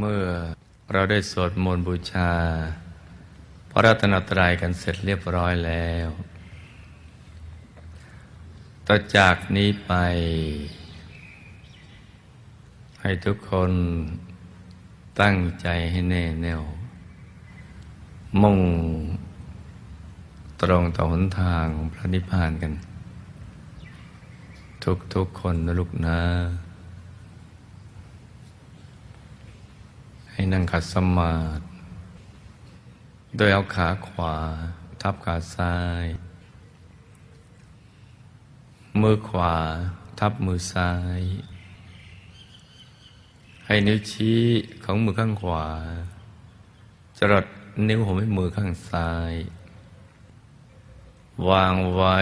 เมื่อเราได้สวดมนต์บูชา พระรัตนตรัยกันเสร็จเรียบร้อยแล้ว ต่อจากนี้ไป ให้ทุกคนตั้งใจให้แน่แน่ว มุ่งตรงต่อหนทางของพระนิพพานกัน ทุกทุกๆคนนะลูกนะ ให้นั่งขัดสมาธิโดยเอาขาขวา ทับขาซ้าย มือขวา ทับมือซ้าย ให้นิ้วชี้ของมือข้างขวา จรดนิ้วหัวแม่มือข้างซ้าย วางไว้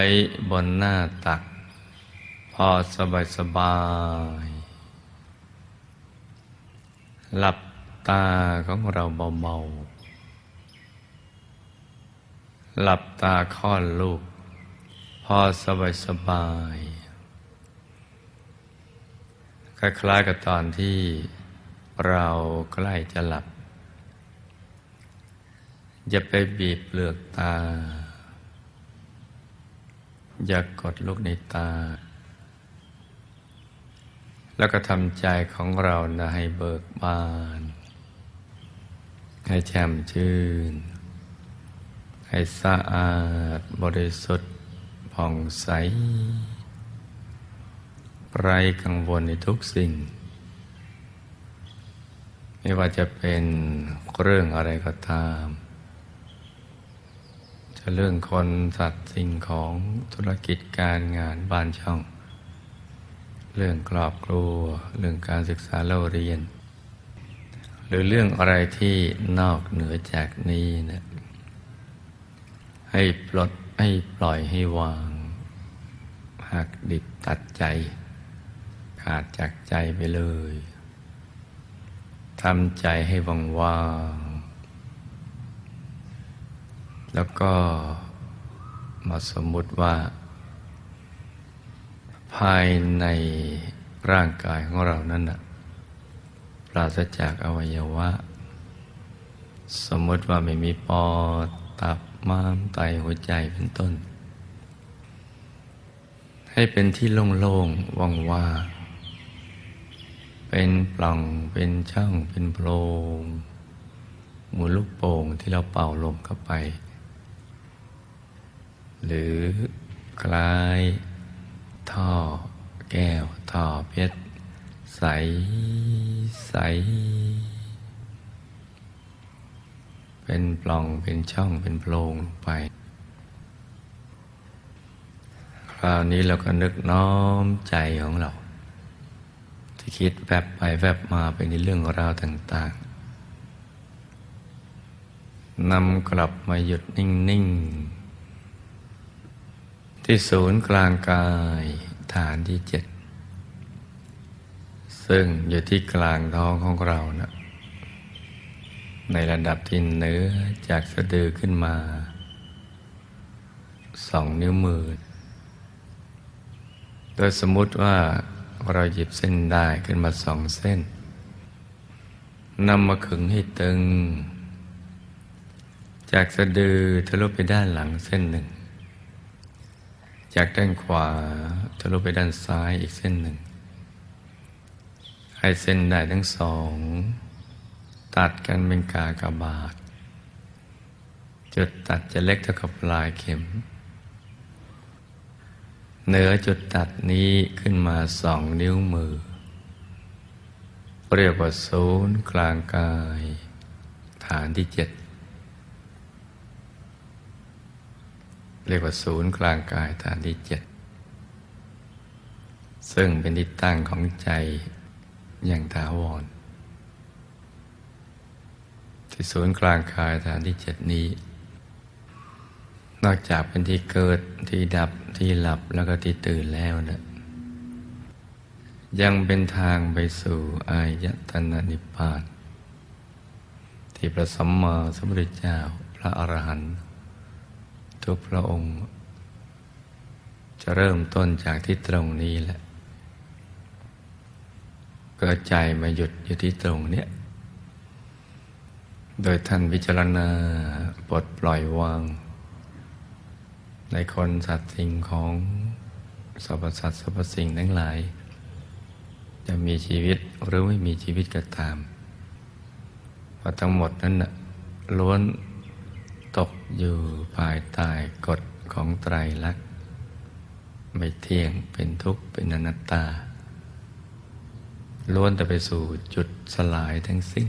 บนหน้าตัก พอสบายสบายๆหลับ ตาของเราเบาๆ หลับตาค่อนลูก พอสบายสบายๆคล้ายๆกับตอนที่เราใกล้จะหลับ อย่าไปบีบเปลือกตา อย่ากกดลูกในตา แล้วก็ทำใจของเรานะให้เบิกบาน ให้แช่มชื่น ให้สะอาดบริสุทธิ์ผ่องใส ไร้กังวลในทุกสิ่ง ไม่ว่าจะเป็นเรื่องอะไรก็ตาม จะเรื่องคนสัตว์สิ่งของธุรกิจการงานบ้านช่อง เรื่องครอบครัว เรื่องการศึกษาเล่าเรียน หรือเรื่องอะไรที่นอกเหนือจากนี้นะให้ปลดให้ปล่อยให้วางหักดิบตัดใจ ขาดจากใจไปเลยทำใจให้ว่างว่างๆแล้วก็มาสมมุติว่า ภายในร่างกายของเรานั้นน่ะ ปราศจากอวัยวะ สมมติว่าไม่มีปอดตับม้ามไตหัวใจเป็นต้น ให้เป็นที่โล่งๆว่างๆเป็นปล่องเป็นช่องเป็นโพรงหมุนลูกโป่งที่เราเป่าลมเข้าไป หรือคล้าย ท่อ แก้ว ท่อเพชรใส ใส เป็นปล่องเป็นช่องเป็นโพรงลงไป คราวนี้เราก็นึกน้อมใจของเรา ที่คิดแวบไปแวบมาไปในเรื่องราวต่าง ๆนำกลับมาหยุดนิ่ง ๆ ที่ศูนย์กลางกายฐานที่เจ็ด ซึ่งอยู่ที่กลางท้องของเรานะในระดับที่เนื้อจากสะดือขึ้นมาสองนิ้วมือ โดยสมมติว่าเราหยิบเส้นได้ขึ้นมาสองเส้นนำมาขึงให้ตึง จากสะดือทะลุไปด้านหลังเส้นหนึ่ง จากด้านขวาทะลุไปด้านซ้ายอีกเส้นหนึ่ง ให้เส้นได้ทั้งสอง ตัดกันเป็นกากบาท จุดตัดจะเล็กเท่ากับปลายเข็ม เหนือจุดตัดนี้ขึ้นมาสองนิ้วมือ เรียกว่าศูนย์กลางกาย ฐานที่เจ็ดเรียกว่าศูนย์กลางกายฐานที่เจ็ดซึ่งเป็นที่ตั้งของใจ อย่างถาวร ที่ศูนย์กลางกายฐานที่เจ็ดนี้ นอกจากเป็นที่เกิดที่ดับที่หลับแล้วก็ที่ตื่นแล้วนะยังเป็นทางไปสู่อายตนะนิพพาน ที่พระสัมมาสัมพุทธเจ้าพระอรหันต์ทุกพระองค์ จะเริ่มต้นจากที่ตรงนี้แหละ กิดใจมาหยุดอยู่ที่ตรงเนี้ยโดยท่านพิจารณาปลดปล่อยวาง ในคนสัตว์สิ่งของสรรพสัตว์สรรพสิ่งทั้งหลาย จะมีชีวิตหรือไม่มีชีวิตก็ตามเพราะทั้งหมดนั้นนะล้วนตกอยู่ภายใต้กฎของไตรลักษณ์ไม่เที่ยงเป็นทุกข์เป็นอนัตตา ล้วนแต่ไปสู่จุดสลายทั้งสิ้น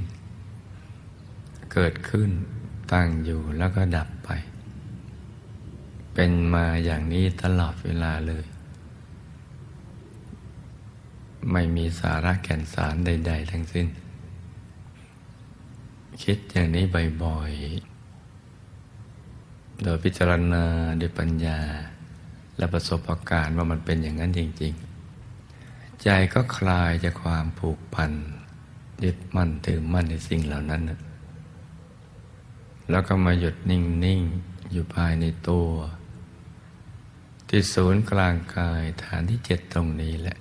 เกิดขึ้นตั้งอยู่แล้วก็ดับไป เป็นมาอย่างนี้ตลอดเวลาเลย ไม่มีสาระแก่นสารใด ๆ ทั้งสิ้น คิดอย่างนี้บ่อยๆ โดยพิจารณาด้วยปัญญา และประสบการณ์ว่ามันเป็นอย่างนั้นจริง ๆ ใจก็คลายจากความผูกพันยึดมั่นถือมั่นในสิ่งเหล่านั้น แล้วก็มาหยุดนิ่ง ๆ อยู่ภายในตัว ที่ศูนย์กลางกายฐานที่เจ็ดตรงนี้แหละ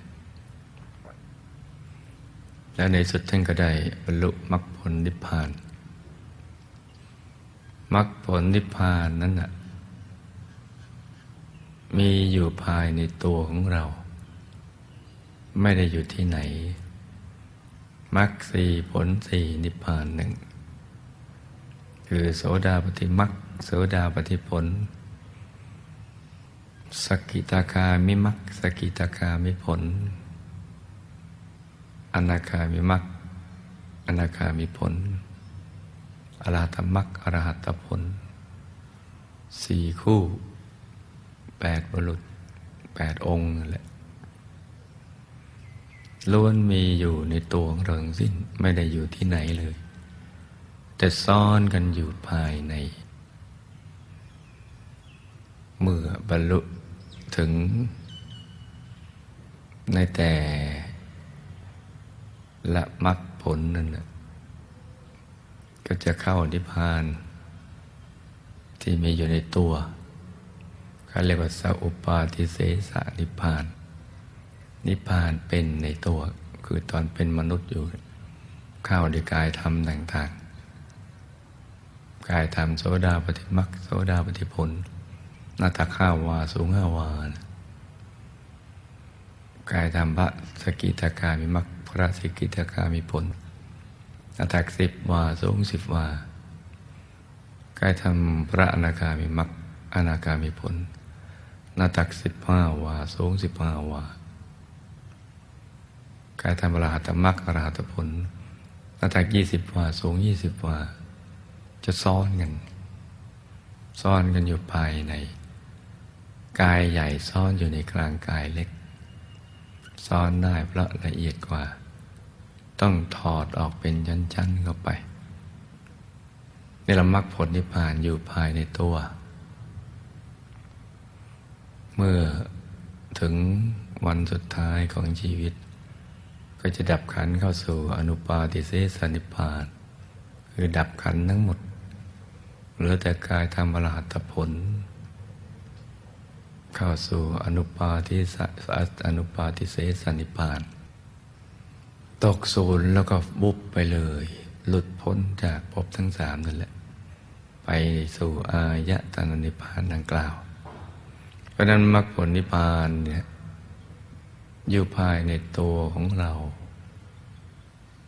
แล้วในสุดท่านก็ได้บรรลุมรรคผลนิพพานมรรคผลนิพพานนั้นน่ะมีอยู่ภายในตัวของเรา ไม่ได้อยู่ที่ไหนมรรคสี่ผลสี่นิพพานหนึ่ง คือโสดาปฏิมรรคโสดาปฏิผล สกิตาคามิมรรคสกิตาคามิผล อนาคามิมรรคอนาคามิผล อรหัตมรรคอรหัตผลสี่คู่แปดบุรุษแปดองค์นั่แหละ ล้วนมีอยู่ในตัวของเราทั้งสิ้นไม่ได้อยู่ที่ไหนเลย แต่ซ่อนกันอยู่ภายใน เมื่อบรรลุถึง ในแต่ละมรรคผลนั่นนะก็จะเข้านิพพาน ที่มีอยู่ในตัวเขาเรียกว่าสัพปาทิเสสนิพพาน นิพพานเป็นในตัว คือตอนเป็นมนุษย์อยู่เข้าด้วยกายธรรมต่างๆ กายธรรมโสดาปฏิมักโสดาปฏิผลนาตาข้าววาสูงห้าวานกายธรรมพระสกิตาการมีมักพระสกิตาการมีผลอัตถกสิบวาสูงสิบวากายธรรมพระอนาคามีมักอนาคามีผลนาตักสิบห้าวาสูงสิบห้าวา กายธรรมอรหัตมักอรหัตผลหนาตักยี่สิบวาสูงยี่สิบวาจะซ้อนกัน ซ่อนกันอยู่ภายใน กายใหญ่ซ่อนอยู่ในกลางกายเล็ก ซ่อนได้เพราะละเอียดกว่า ต้องถอดออกเป็นชั้นๆเข้าไปนี่เรามักผลนิพพานอยู่ภายในตัว เมื่อถึงวันสุดท้ายของชีวิต ก็จะดับขันเข้าสู่อนุปาติเสสนิพานคือดับขันทั้งหมดเหลือแต่กายธรรมอรหัตผล เข้าสู่อนุปาทิสอนุปาทิเสสนิพพานตกศูนย์แล้วก็บุบไปเลย หลุดพ้นจากภพทั้งสามนั่นแหละ ไปสู่อายตนะนิพพานดังกล่าว เพราะนั้นมรรคผลนิพพานเนี่ย อยู่ภายในตัวของเรา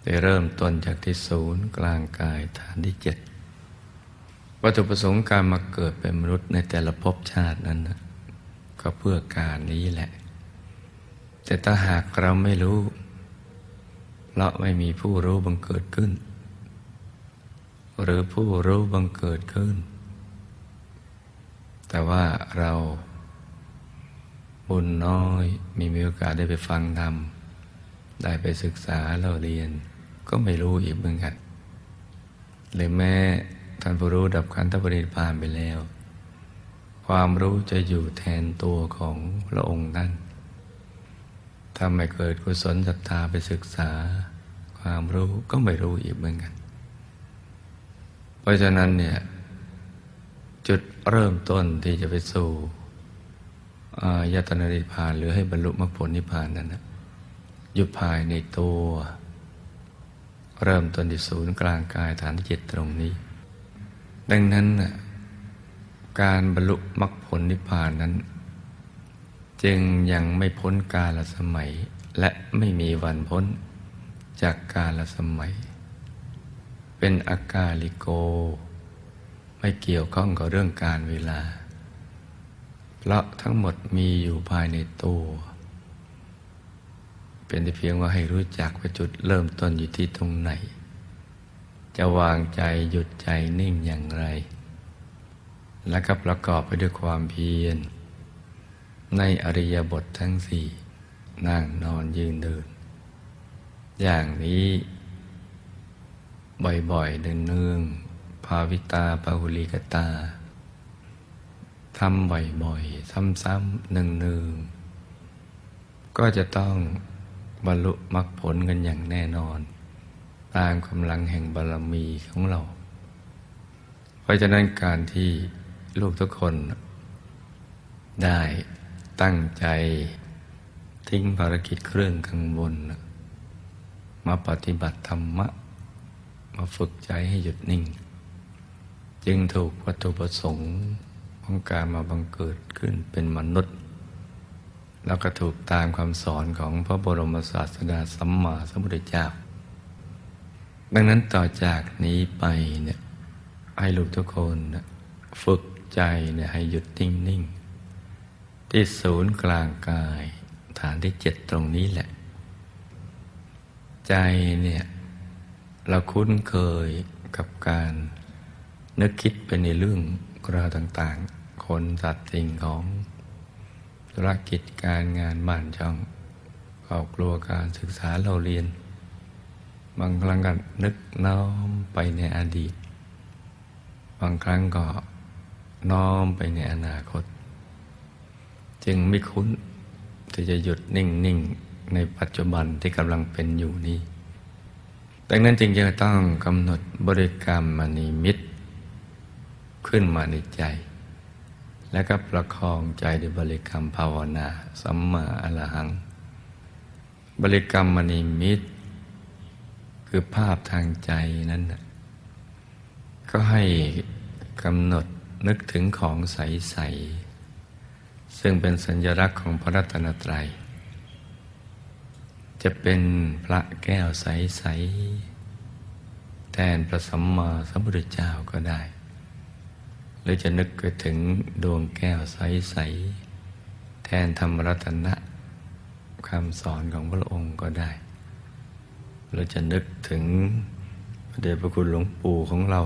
ได้เริ่มต้นจากที่ศูนย์กลางกายฐานที่เจ็ดวัตถุประสงค์การมาเกิดเป็นมนุษย์ในแต่ละภพชาตินั้นนะก็เพื่อการนี้แหละ แต่ถ้าหากเราไม่รู้เพราะไม่มีผู้รู้บังเกิดขึ้น หรือผู้รู้บังเกิดขึ้น แต่ว่าเรา บุญน้อยมีมีโอกาสได้ไปฟังธรรม ได้ไปศึกษาเราเรียน ก็ไม่รู้อีกเหมือนกัน หรือแม้ท่านผู้รู้ดับขันธปรินิพพานไปแล้ว ความรู้จะอยู่แทนตัวของพระองค์ท่านถ้าไม่เกิดกุศลศรัทธาไปศึกษา ความรู้ก็ไม่รู้อีกเหมือนกัน เพราะฉะนั้นเนี่ยจุดเริ่มต้นที่จะไปสู่ อายตนะนิพพานหรือให้บรรลุมรรคผลนิพพานนั้นนะอยู่ภายในตัว เริ่มต้นที่ศูนย์กลางกายฐานที่เจ็ดตรงนี้ ดังนั้นนะการบรรลุมรรคผลนิพพานนั้น จึงยังไม่พ้นกาลสมัย และไม่มีวันพ้นจากกาลสมัย เป็นอากาลิโก ไม่เกี่ยวข้องกับเรื่องการเวลา เพราะทั้งหมดมีอยู่ภายในตัว เป็นแต่เพียงว่าให้รู้จักว่าจุดเริ่มต้นอยู่ที่ตรงไหน จะวางใจหยุดใจนิ่งอย่างไร และก็ประกอบไปด้วยความเพียร ในอริยบททั้งสี่นั่งนอนยืนเดิน อย่างนี้บ่อยๆเนืองๆภาวิตาปาหุลิกตา ทำบ่อยๆ ซ้ำๆหนึ่งๆ ก็จะต้องบรรลุมรรคผลกันอย่างแน่นอน ตามกำลังแห่งบารมีของเรา เพราะฉะนั้นการที่ลูกทุกคน ได้ตั้งใจทิ้งภารกิจเครื่องข้างบน มาปฏิบัติธรรมะ มาฝึกใจให้หยุดนิ่ง จึงถูกวัตถุประสงค์ ของการมาบังเกิดขึ้นเป็นมนุษย์ แล้วก็ถูกตามคำสอนของพระบรมศาสดาสัมมาสัมพุทธเจ้า ดังนั้นต่อจากนี้ไปเนี่ยให้ลูกทุกคนฝึกใจเนี่ยให้หยุดนิ่งนิ่งที่ศูนย์กลางกายฐานที่เจ็ดตรงนี้แหละ ใจเนี่ยเราคุ้นเคยกับการนึกคิดไปในเรื่องราวต่างๆ คนสัตว์สิ่งของธุรกิจการงานบ้านช่องครอบครัวการศึกษาเราเรียน บางครั้งก็นึกน้อมไปในอดีต บางครั้งก็น้อมไปในอนาคต จึงไม่คุ้นที่จะหยุดนิ่งๆในปัจจุบันที่กำลังเป็นอยู่นี้ดังนั้นจึงจะต้องกำหนดบริกรรมมณีมิตร ขึ้นมาในใจ แล้วก็ประคองใจด้วยบริกรรมภาวนา สัมมาอรหัง บริกรรมมณีมิตร คือภาพทางใจนั้นนะก็ให้กำหนดนึกถึงของใส ๆ ซึ่งเป็นสัญลักษณ์ของพระรัตนตรัย จะเป็นพระแก้วใส ๆ แทนพระสัมมาสัมพุทธเจ้าก็ได้ หรือจะนึกไปถึงดวงแก้วใส ๆ แทนธรรมรัตนะคำสอนของพระองค์ก็ได้เราจะนึกถึงพระเดชพระคุณหลวงปู่ของเรา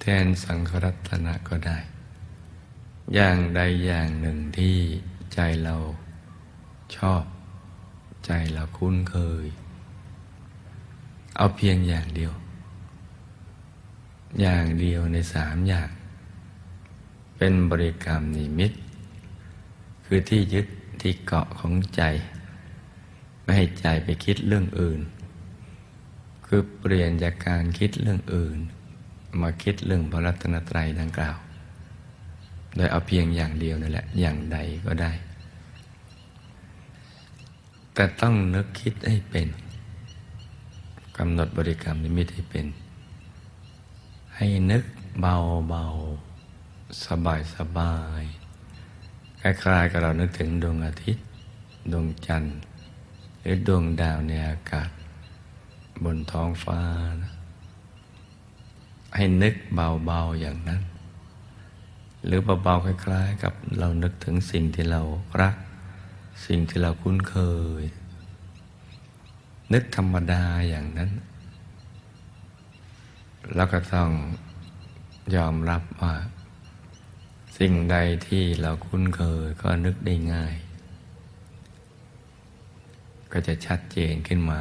แทนสังฆรัตนะก็ได้ อย่างใดอย่างหนึ่งที่ใจเราชอบ ใจเราคุ้นเคย เอาเพียงอย่างเดียว อย่างเดียวในสามอย่าง เป็นบริกรรมนิมิต คือที่ยึดที่เกาะของใจ ไม่ให้ใจไปคิดเรื่องอื่น คือเปลี่ยนจากการคิดเรื่องอื่น มาคิดเรื่องพระรัตนตรัยดังกล่าว โดยเอาเพียงอย่างเดียวนั่นแหละอย่างใดก็ได้ แต่ต้องนึกคิดให้เป็นกำหนดบริกรรมนิมิตให้เป็น ให้นึกเบาเบาสบายสบายคล้ายๆกับเรานึกถึงดวงอาทิตย์ ดวงจันทร์ หรือดวงดาวในอากาศ บนท้องฟ้านะให้นึกเบาๆอย่างนั้น หรือเบาๆคล้ายๆ กับเรานึกถึงสิ่งที่เรารัก สิ่งที่เราคุ้นเคย นึกธรรมดาอย่างนั้น แล้วก็ต้องยอมรับว่า สิ่งใดที่เราคุ้นเคยก็นึกได้ง่าย ก็จะชัดเจนขึ้นมา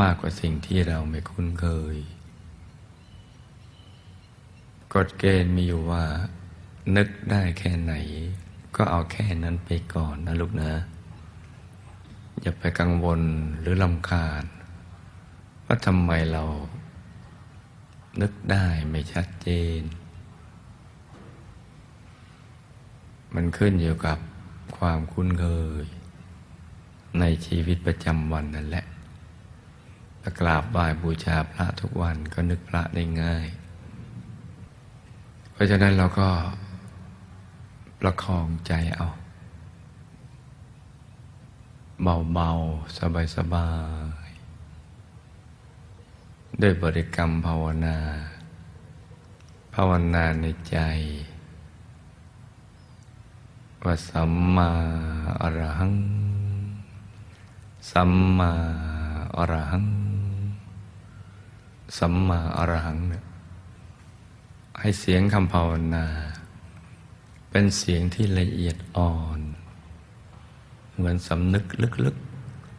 มากกว่าสิ่งที่เราไม่คุ้นเคย กฎเกณฑ์มีอยู่ว่า นึกได้แค่ไหน ก็เอาแค่นั้นไปก่อนนะลูกนะ อย่าไปกังวลหรือลำคาญว่าทำไมเรา นึกได้ไม่ชัดเจน มันขึ้นอยู่กับความคุ้นเคย ในชีวิตประจำวันนั่นแหละถ้ากราบไหว้บูชาพระทุกวันก็นึกพระได้ง่าย เพราะฉะนั้นเราก็ประคองใจเอา เบาๆ สบายๆ ด้วยบริกรรมภาวนา ภาวนาในใจว่าสัมมาอรหัง สัมมาอรหัง สัมมาอรหังเนี่ยให้เสียงคำภาวนา เป็นเสียงที่ละเอียดอ่อน เหมือนสำนึกลึก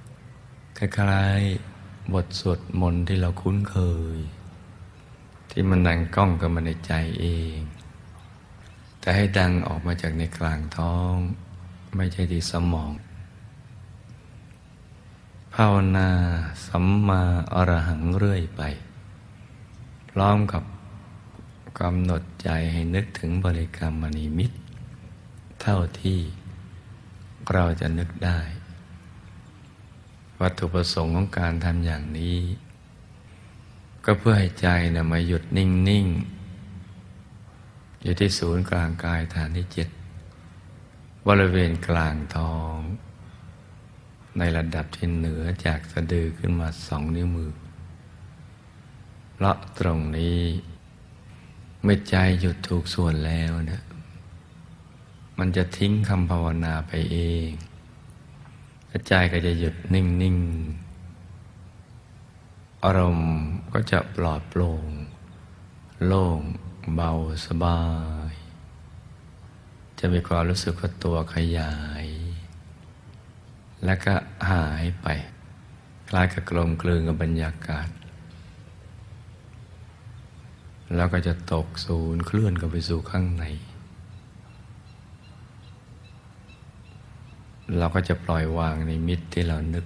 ๆคล้ายๆ บทสวดมนต์ที่เราคุ้นเคย ที่มันดังก้องกันมาในใจเอง แต่ให้ดังออกมาจากในกลางท้อง ไม่ใช่ที่สมอง ภาวนาสัมมาอรหังเรื่อยไป พร้อมกับกำหนดใจให้นึกถึงบริกรรมมณีมิตร เท่าที่เราจะนึกได้ วัตถุประสงค์ของการทำอย่างนี้ ก็เพื่อให้ใจนะมาหยุดนิ่ง ๆ อยู่ที่ศูนย์กลางกายฐานที่เจ็ดบริเวณกลางท้อง ในระดับที่เหนือจากสะดือขึ้นมาสองนิ้วมือเพราะตรงนี้เมื่อใจหยุดถูกส่วนแล้วเนะมันจะทิ้งคำภาวนาไปเอง แล้วใจก็จะหยุดนิ่งๆอารมณ์ก็จะปลอดโปร่ง โล่งเบาสบาย จะมีความรู้สึกว่าตัวขยาย แล้วก็หายไป คล้ายกับกลมกลืนกับบรรยากาศ แล้วก็จะตกศูนย์เคลื่อนกันไปสู่ข้างใน เราก็จะปล่อยวางในมิตรที่เรานึก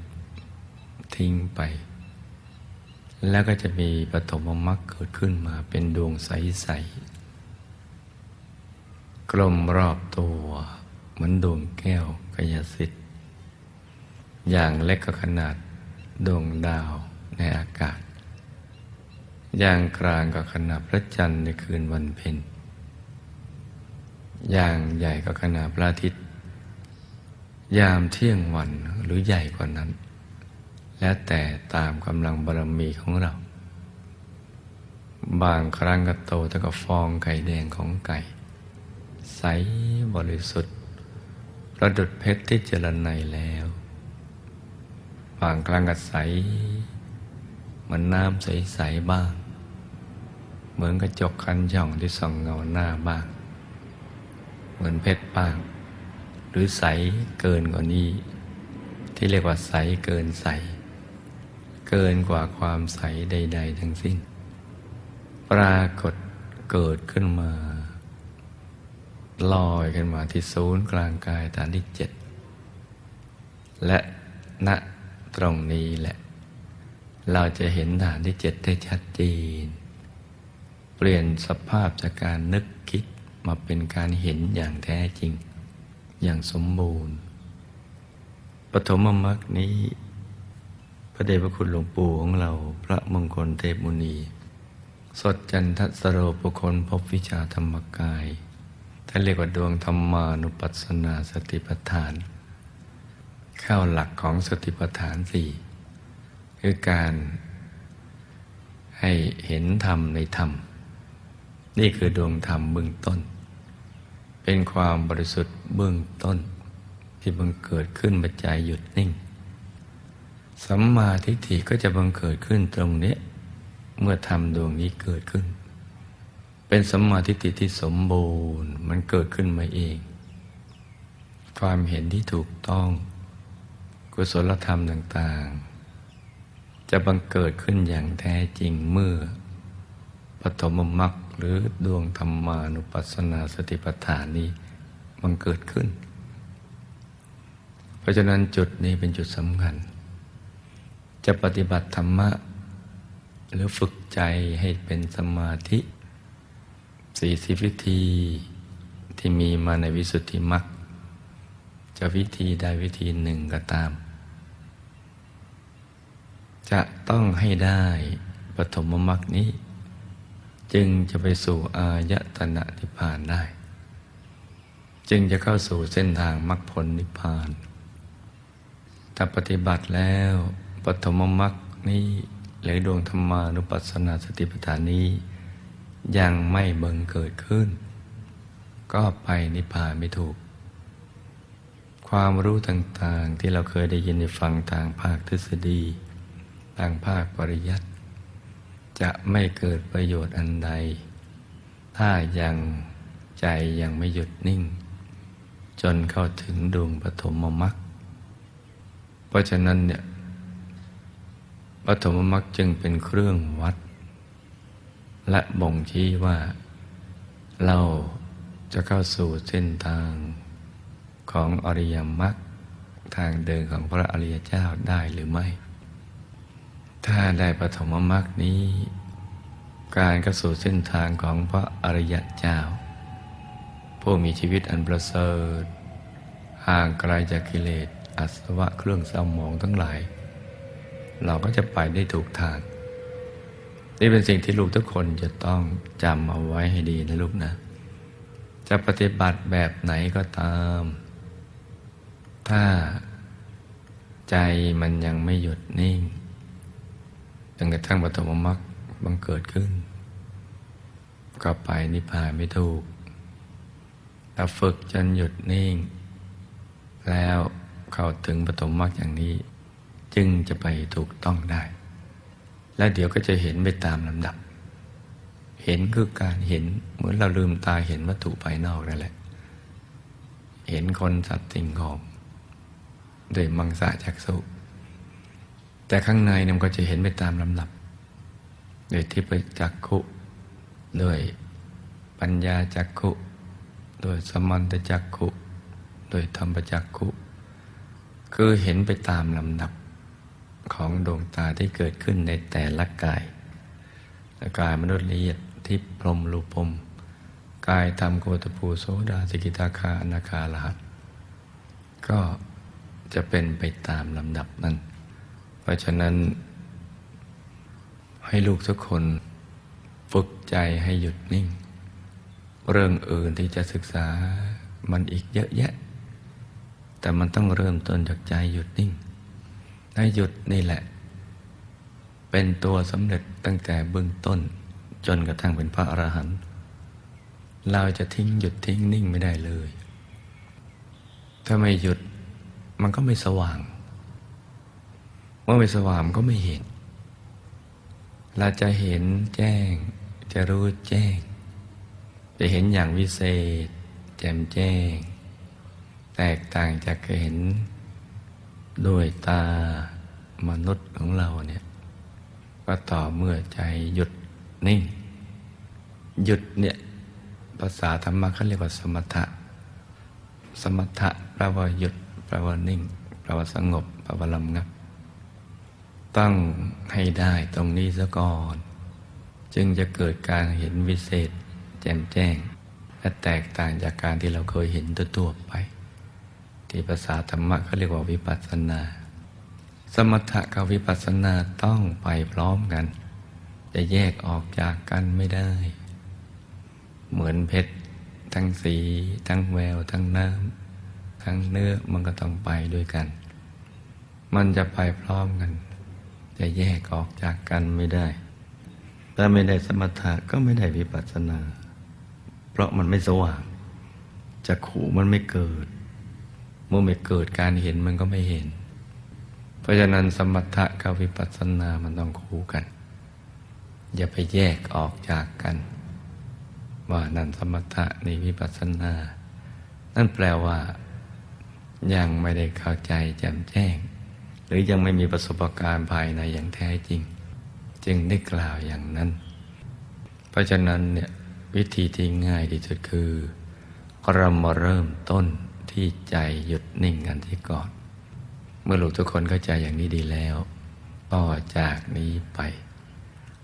ทิ้งไป แล้วก็จะมีปฐมมรรคเกิดขึ้นมาเป็นดวงใสๆกลมรอบตัวเหมือนดวงแก้วกยสิทธิ์ อย่างเล็กก็ขนาดดวงดาวในอากาศ อย่างกลางก็ขนาดพระจันทร์ในคืนวันเพ็ญอย่างใหญ่ก็ขนาดพระอาทิตย์ ยามเที่ยงวันหรือใหญ่กว่านั้น แล้วแต่ตามกำลังบารมีของเรา บางครั้งก็โตเท่ากับฟองไข่แดงของไก่ ใสบริสุทธิ์ประดุดเพชรที่เจริญในแล้ว บางครั้งก็ใสเหมือนน้ำใส ๆ บ้าง เหมือนกระจกคันช่องที่ส่องเงาหน้าบ้าง เหมือนเพชรบ้าง หรือใสเกินกว่านี้ ที่เรียกว่าใสเกินใส เกินกว่าความใสใด ๆ ทั้งสิ้น ปรากฏเกิดขึ้นมาลอยขึ้นมาที่ศูนย์กลางกายฐานที่เจ็ดและณตรงนี้แหละ เราจะเห็นฐานที่เจ็ดได้ชัดเจน เปลี่ยนสภาพจากการนึกคิดมาเป็นการเห็นอย่างแท้จริง อย่างสมบูรณ์ ปฐมมรรคนี้ พระเดชพระคุณหลวงปู่ของเราพระมงคลเทพมุนี สดจันทสโรปุคลพบวิชาธรรมกายท่านเรียกว่าดวงธรรมานุปัสสนาสติปัฏฐานเข้าหลักของสติปัฏฐานสี่คือการให้เห็นธรรมในธรรม นี่คือดวงธรรมเบื้องต้น เป็นความบริสุทธิ์เบื้องต้น ที่บังเกิดขึ้นบัจจัยหยุดนิ่ง สัมมาทิฏฐิก็จะบังเกิดขึ้นตรงนี้ เมื่อธรรมดวงนี้เกิดขึ้น เป็นสัมมาทิฏฐิที่สมบูรณ์มันเกิดขึ้นมาเอง ความเห็นที่ถูกต้อง กุศลธรรมต่าง ๆ จะบังเกิดขึ้นอย่างแท้จริงเมื่อปฐมมรรค หรือดวงธรรมานุปัสสนาสติปัฏฐานนี้บังเกิดขึ้น เพราะฉะนั้นจุดนี้เป็นจุดสำคัญ จะปฏิบัติธรรมะ หรือฝึกใจให้เป็นสมาธิสี่สิบวิธีที่มีมาในวิสุทธิมรรคจะวิธีใดวิธีหนึ่งก็ตามจจะต้องให้ได้ปฐมมรรคนี้ จึงจะไปสู่อายตนะนิพพานได้ จึงจะเข้าสู่เส้นทางมรรคผลนิพพาน ถ้าปฏิบัติแล้วปฐมมรรคนี้หรือดวงธรรมานุปัสสนาสติปัฏฐานนี้ ยังไม่เบิงเกิดขึ้น ก็ไปนิพพานไม่ถูก ความรู้ต่างๆที่เราเคยได้ยินในฟังทางภาคทฤษฎี ทางภาคปริยัติ จะไม่เกิดประโยชน์อันใด ถ้ายังใจยังไม่หยุดนิ่ง จนเข้าถึงดวงปฐมมรรคเพราะฉะนั้นเนี่ยปฐมมรรคจึงเป็นเครื่องวัด และบ่งชี้ว่า เราจะเข้าสู่เส้นทางของอริยมรรคทางเดินของพระอริยเจ้าได้หรือไม่ ถ้าได้ปฐมมรรคนี้ การเข้าสู่เส้นทางของพระอริยเจ้า ผู้มีชีวิตอันประเสริฐห่างไกลจากกิเลสอาสวะเครื่องเศร้าหมองทั้งหลาย เราก็จะไปได้ถูกทาง นี่เป็นสิ่งที่ลูกทุกคนจะต้องจำเอาไว้ให้ดีนะลูกนะ จะปฏิบัติแบบไหนก็ตาม ถ้าใจมันยังไม่หยุดนิ่ง นกระทั่งปฐมมรรคบังเกิดขึ้น ก็ไปนิพพานไม่ถูกถ้าฝึกจนหยุดนิ่ง แล้วเข้าถึงปฐมมรรคอย่างนี้ จึงจะไปถูกต้องได้ และเดี๋ยวก็จะเห็นไปตามลำดับ เห็นคือการเห็นเหมือนเราลืมตาเห็นวัตถุภายนอกนั่นแหละ เห็นคนสัตว์สิ่งของโดยมังสะจักสุ แต่ข้างในนมันก็จะเห็นไปตามลำดับโดยที่ไปจักขุโดยปัญญาจักขุโดยสมันตจักขุโดยธรรมจักขุคือเห็นไปตามลำดับของดวงตาที่เกิดขึ้นในแต่ละกายกายมนุษย์ละเอียดที่พรมรูปม กายธรรมโกตภูโสดาสกิทาคาอนาคาลหัตก็จะเป็นไปตามลำดับนั้น เพราะฉะนั้น ให้ลูกทุกคนฝึกใจให้หยุดนิ่ง เรื่องอื่นที่จะศึกษามันอีกเยอะแยะ แต่มันต้องเริ่มต้นจากใจหยุดนิ่งให้หยุดนี่แหละ เป็นตัวสำเร็จตั้งแต่เบื้องต้น จนกระทั่งเป็นพระอรหันต์เราจะทิ้งหยุดทิ้งนิ่งไม่ได้เลย ถ้าไม่หยุดมันก็ไม่สว่าง เมื่อไม่สว่างก็ไม่เห็น เราจะเห็นแจ้ง จะรู้แจ้ง จะเห็นอย่างวิเศษ แจ่มแจ้ง แตกต่างจากเห็นด้วยตามนุษย์ของเราเนี่ยก็ต่อเมื่อใจหยุดนิ่ง หยุดเนี่ยภาษาธรรมะเขาเรียกว่าสมถะ สมถะแปลว่าหยุดแปลว่านิ่งแปลว่าสงบแปลว่าลำงับ ต้องให้ได้ตรงนี้ซะก่อน จึงจะเกิดการเห็นวิเศษ แจ่มแจ้ง และแตกต่างจากการที่เราเคยเห็นตัวๆไป ที่ภาษาธรรมะเขาเรียกว่าวิปัสสนา สมถะกับวิปัสสนาต้องไปพร้อมกัน จะแยกออกจากกันไม่ได้ เหมือนเพชร ทั้งสี ทั้งแวว ทั้งน้ำทั้งเนื้อมันก็ต้องไปด้วยกัน มันจะไปพร้อมกัน จะแยกออกจากกันไม่ได้ ถ้าไม่ได้สมถะก็ไม่ได้วิปัสสนา เพราะมันไม่สว่างจะขู่มันไม่เกิด เมื่อไม่เกิดการเห็นมันก็ไม่เห็น เพราะฉะนั้นสมถะกับวิปัสสนามันต้องคู่กัน อย่าไปแยกออกจากกัน ว่านั่นสมถะนี่วิปัสสนา นั่นแปลว่า ยังไม่ได้เข้าใจแจ่มแจ้ง รือยังไม่มีประสบการณ์ภายในอย่างแท้จริง จึงได้กล่าวอย่างนั้น เพราะฉะนั้นเนี่ยวิธีที่ง่ายที่สุดคือเรามาเริ่มต้นที่ใจหยุดนิ่งกันที่ก่อน เมื่อลูกทุกคนเข้าใจอย่างนี้ดีแล้วต่อจากนี้ไป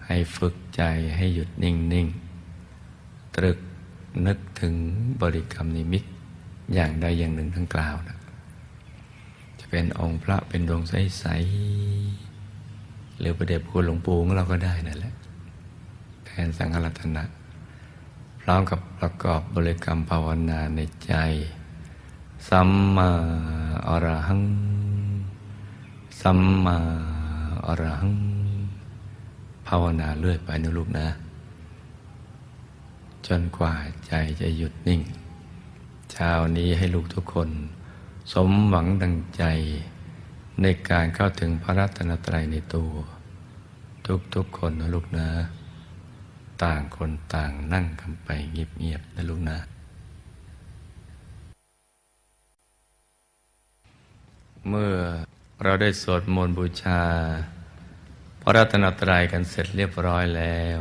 ให้ฝึกใจให้หยุดนิ่งนิ่งตรึกนึกถึงบริกรรมนิมิตอย่างใดอย่างหนึ่งทั้งกล่าวนะ เป็นองค์พระเป็นดวงใสๆหรือประเดบคุณหลวงปู่ของเราก็ได้นั่นแหละ แทนสังฆรัตนะ พร้อมกับประกอบบริกรรมภาวนาในใจ สัมมาอรหัง สัมมาอรหัง ภาวนาเรื่อยไปนะลูกนะ จนกว่าใจจะหยุดนิ่งเช้านี้ให้ลูกทุกคน สมหวังดังใจในการเข้าถึงพระรัตนตรัยในตัว ทุกๆคนนะลูกนะ ต่างคนต่างนั่งกันไปเงียบๆนะลูกนะเมื่อเราได้สวดมนต์บูชา พระรัตนตรัยกันเสร็จเรียบร้อยแล้ว